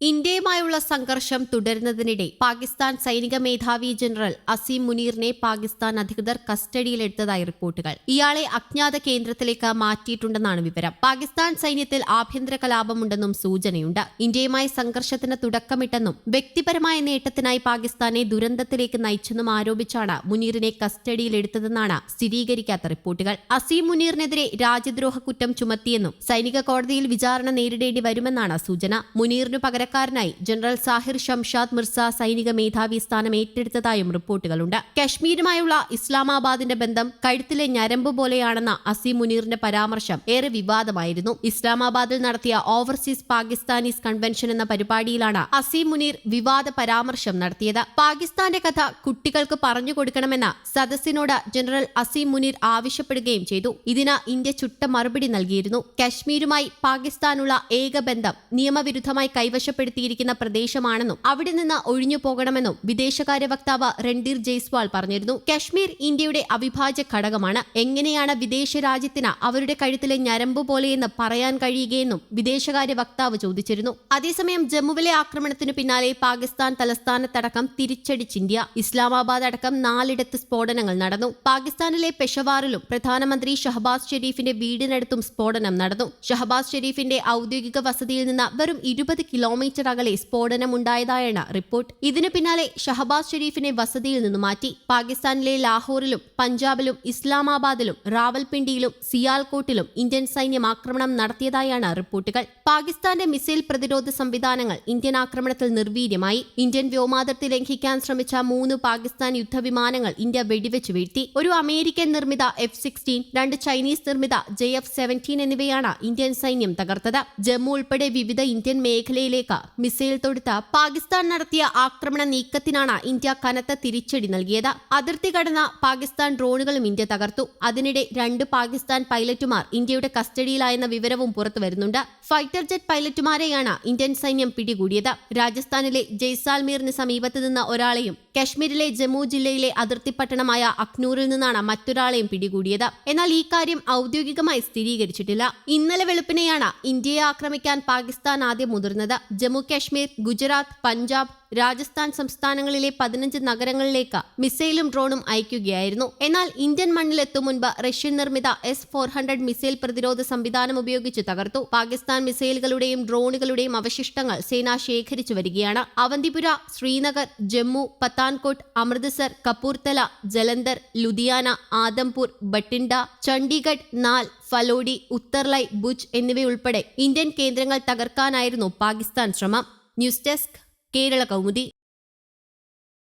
ഇന്ത്യയുമായുള്ള സംഘർഷം തുടരുന്നതിനിടെ പാകിസ്ഥാൻ സൈനിക മേധാവി ജനറൽ അസീം മുനീറിനെ പാകിസ്ഥാൻ അധികൃതർ കസ്റ്റഡിയിലെടുത്തതായി റിപ്പോർട്ടുകൾ. ഇയാളെ അജ്ഞാത കേന്ദ്രത്തിലേക്ക് മാറ്റിയിട്ടുണ്ടെന്നാണ് വിവരം. പാകിസ്ഥാൻ സൈന്യത്തിൽ ആഭ്യന്തര കലാപമുണ്ടെന്നും സൂചനയുണ്ട്. ഇന്ത്യയുമായി സംഘർഷത്തിന് തുടക്കമിട്ടെന്നും വ്യക്തിപരമായ നേട്ടത്തിനായി പാകിസ്ഥാനെ ദുരന്തത്തിലേക്ക് നയിച്ചെന്നും ആരോപിച്ചാണ് മുനീറിനെ കസ്റ്റഡിയിലെടുത്തതെന്നാണ് സ്ഥിരീകരിക്കാത്ത റിപ്പോർട്ടുകൾ. അസീം മുനീറിനെതിരെ രാജ്യദ്രോഹ കുറ്റം ചുമത്തിയെന്നും സൈനിക കോടതിയിൽ വിചാരണ നേരിടേണ്ടി വരുമെന്നാണ് സൂചന. മുനീറിനു പകരക്കാരനായി ജനറൽ സാഹിർ ഷംഷാദ് മിർസ സൈനിക മേധാവി സ്ഥാനം ഏറ്റെടുത്തതായും റിപ്പോർട്ടുകളുണ്ട്. കശ്മീരുമായുള്ള ഇസ്ലാമാബാദിന്റെ ബന്ധം കഴുത്തിലെ ഞരമ്പ് പോലെയാണെന്ന അസീം മുനീറിന്റെ പരാമർശം ഏറെ വിവാദമായിരുന്നു. ഇസ്ലാമാബാദിൽ നടത്തിയ ഓവർസീസ് പാകിസ്ഥാനീസ് കൺവെൻഷൻ എന്ന പരിപാടിയിലാണ് അസീം മുനീർ വിവാദ പരാമർശം നടത്തിയത്. പാകിസ്ഥാന്റെ കഥ കുട്ടികൾക്ക് പറഞ്ഞു കൊടുക്കണമെന്ന് സദസ്സിനോട് ജനറൽ അസീം മുനീർ ആവശ്യപ്പെടുകയും ചെയ്തു. ഇതിന് ഇന്ത്യ ചുട്ട മറുപടി നൽകിയിരുന്നു. കശ്മീരുമായി പാകിസ്ഥാനുള്ള ഏക ബന്ധം നിയമവിരുദ്ധമായി കൈവശപ്പെടുത്തിയിരിക്കുന്ന പ്രദേശമാണെന്നും അവിടെ നിന്ന് ഒഴിഞ്ഞു പോകണമെന്നും വിദേശകാര്യ വക്താവ് രൺധീർ ജയ്സ്വാൾ പറഞ്ഞിരുന്നു. കശ്മീർ ഇന്ത്യയുടെ അവിഭാജ്യ ഘടകമാണ്. എങ്ങനെയാണ് വിദേശ രാജ്യത്തിന് അവരുടെ കഴുത്തിലെ ഞരമ്പ് പോലെയെന്ന് പറയാൻ കഴിയുകയെന്നും വിദേശകാര്യ വക്താവ് ചോദിച്ചിരുന്നു. അതേസമയം ജമ്മുവിലെ ആക്രമണത്തിനു പിന്നാലെ പാകിസ്ഥാൻ തലസ്ഥാനത്തടക്കം തിരിച്ചടിച്ച് ഇന്ത്യ ഇസ്ലാമാബാദ് അടക്കം നാലിടത്ത് സ്ഫോടനങ്ങൾ നടന്നു. പാകിസ്ഥാനിലെ പെഷവാറിലും പ്രധാനമന്ത്രി ഷഹബാസ് ഷെരീഫിന്റെ വീടിനടുത്തും സ്ഫോടനം നടന്നു. ഷഹബാസ് ഷെരീഫിന്റെ ഔദ്യോഗിക വസതിയിൽ നിന്ന് വെറും ഇരുപത് കിലോമീറ്റർ അകലെ സ്ഫോടനമുണ്ടായതായാണ് റിപ്പോർട്ട്. ഇതിനു പിന്നാലെ ഷഹബാസ് ഷെരീഫിനെ വസതിയിൽ നിന്ന് മാറ്റി. പാകിസ്ഥാനിലെ ലാഹോറിലും പഞ്ചാബിലും ഇസ്ലാമാബാദിലും റാവൽപിണ്ടിയിലും സിയാൽകോട്ടിലും ഇന്ത്യൻ സൈന്യം ആക്രമണം നടത്തിയതായാണ് റിപ്പോർട്ടുകൾ. പാകിസ്ഥാന്റെ മിസൈൽ പ്രതിരോധ സംവിധാനങ്ങൾ ഇന്ത്യൻ ആക്രമണത്തിൽ നിർവീര്യമായി. ഇന്ത്യൻ വ്യോമാതിർത്തി ലംഘിക്കാൻ ശ്രമിച്ച മൂന്ന് പാകിസ്ഥാൻ യുദ്ധവിമാനങ്ങൾ ഇന്ത്യ വെടിവെച്ച് വീഴ്ത്തി. ഒരു അമേരിക്കൻ നിർമ്മിത എഫ് സിക്സ്റ്റീൻ രണ്ട് ചൈനീസ് നിർമ്മിത ജെ എഫ് സെവന്റീൻ എന്നിവയാണ് ഇന്ത്യൻ സൈന്യം തകർത്തത്. ജമ്മു ഉൾപ്പെടെ വിവിധ ഇന്ത്യൻ മേഖലയിലേക്ക് മിസൈൽ തൊടുത്ത പാകിസ്ഥാൻ നടത്തിയ ആക്രമണ നീക്കത്തിനാണ് ഇന്ത്യ കനത്ത തിരിച്ചടി നൽകിയത്. അതിർത്തി കടന്ന പാകിസ്ഥാൻ ഡ്രോണുകളും ഇന്ത്യ തകർത്തു. അതിനിടെ രണ്ട് പാകിസ്ഥാൻ പൈലറ്റുമാർ ഇന്ത്യയുടെ കസ്റ്റഡിയിലായെന്ന വിവരവും പുറത്തു വരുന്നുണ്ട്. ഫൈറ്റർ ജെറ്റ് പൈലറ്റുമാരെയാണ് ഇന്ത്യൻ സൈന്യം പിടികൂടിയത്. രാജസ്ഥാനിലെ ജയ്സാൽമീറിന് സമീപത്ത് നിന്ന് ഒരാളെയും കശ്മീരിലെ ജമ്മു ജില്ലയിലെ അതിർത്തി പട്ടണമായ അഖ്നൂറിൽ നിന്നാണ് മറ്റൊരാളെയും പിടികൂടിയത്. എന്നാൽ ഈ കാര്യം ഔദ്യോഗികമായി സ്ഥിരീകരിച്ചിട്ടില്ല. ഇന്നലെ വെളുപ്പിനെയാണ് ഇന്ത്യയെ ആക്രമിക്കാൻ പാകിസ്ഥാൻ ആദ്യം മുതിർന്നത്. ജമ്മു കാശ്മീർ ഗുജറാത്ത് പഞ്ചാബ് രാജസ്ഥാൻ സംസ്ഥാനങ്ങളിലെ പതിനഞ്ച് നഗരങ്ങളിലേക്ക് മിസൈലും ഡ്രോണും അയക്കുകയായിരുന്നു. എന്നാൽ ഇന്ത്യൻ മണ്ണിലെത്തും മുൻപ് റഷ്യൻ നിർമ്മിത എസ് ഫോർ ഹൺഡ്രഡ് മിസൈൽ പ്രതിരോധ സംവിധാനം ഉപയോഗിച്ച് തകർത്തു. പാകിസ്ഥാൻ മിസൈലുകളുടെയും ഡ്രോണുകളുടെയും അവശിഷ്ടങ്ങൾ സേന ശേഖരിച്ചു വരികയാണ്. അവന്തിപുര ശ്രീനഗർ ജമ്മു പത്താൻകോട്ട് അമൃത്സർ കപൂർത്തല ജലന്ധർ ലുധിയാന ആദംപൂർ ബട്ടിൻഡ ചണ്ഡീഗഡ് നാൽ ഫലോഡി ഉത്തർലൈ ബുജ് എന്നിവയുൾപ്പെടെ ഇന്ത്യൻ കേന്ദ്രങ്ങൾ തകർക്കാനായിരുന്നു പാകിസ്ഥാൻ ശ്രമം. News desk Kerala Kaumudi.